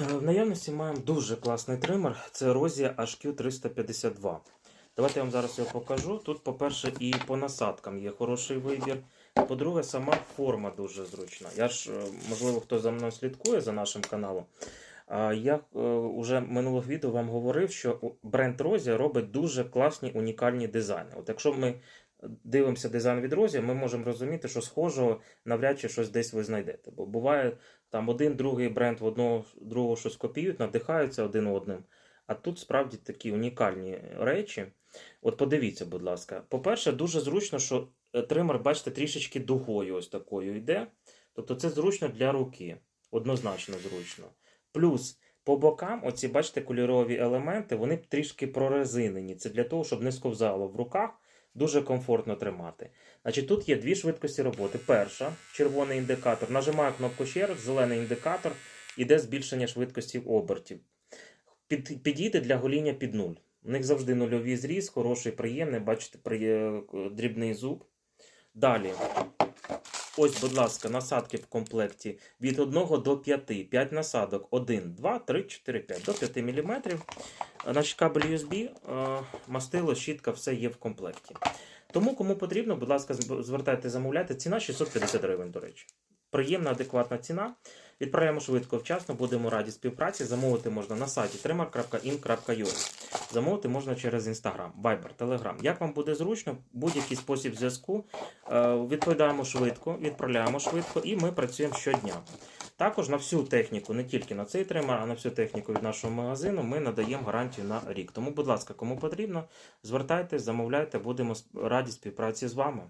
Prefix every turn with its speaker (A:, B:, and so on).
A: Е, В наявності маємо дуже класний тример. Це Розія HQ352. Давайте я вам зараз його покажу. Тут, по-перше, і по насадкам є хороший вибір. По-друге, сама форма дуже зручна. Я ж, е, можливо, хто за мною слідкує за нашим каналом. Я вже минулих відео вам говорив, що бренд Розія робить дуже класні унікальні дизайни. От якщо ми дивимося дизайн від Розія, ми можемо розуміти, що схожого навряд чи щось десь ви знайдете. Бо буває там один другий бренд в одного другого щось копіюють, надихаються один одним. А тут справді такі унікальні речі. От подивіться, будь ласка. По-перше, дуже зручно, що е, тример, бачите, трішечки дугою ось такою йде. Тобто це зручно для руки. Однозначно зручно. Плюс по бокам, оці, бачите, кольорові елементи, вони трішки прорезинені. Це для того, щоб не сковзало в руках. Дуже комфортно тримати. Значить, тут є дві швидкості роботи. Перша червоний індикатор. Нажимаю кнопку ще зелений індикатор, іде збільшення швидкості обертів. Під, підійде для гоління під нуль. У них завжди нульовий зріз, хороший, приємний, бачите, при, е, дрібний зуб. Далі. Ось, будь ласка, насадки в комплекті від 1 до 5. 5 насадок. 1, 2, 3, 4, 5 до 5 мм. Значить, кабель USB, е, мастило, щітка, все є в комплекті. Тому, кому потрібно, будь ласка, звертайте, замовляйте. Ціна 650 гривень, до речі. Приємна, адекватна ціна. Відправляємо швидко, вчасно, будемо раді співпраці. Замовити можна на сайті trimmer.in.ua. Замовити можна через Instagram, Viber, Telegram. Як вам буде зручно, будь-який спосіб зв'язку. Е, Відповідаємо швидко, відправляємо швидко і ми працюємо щодня. Також на всю техніку, не тільки на цей тример, а на всю техніку від нашого магазину ми надаємо гарантію на рік. Тому, будь ласка, кому потрібно, звертайтесь, замовляйте, будемо раді співпраці з вами.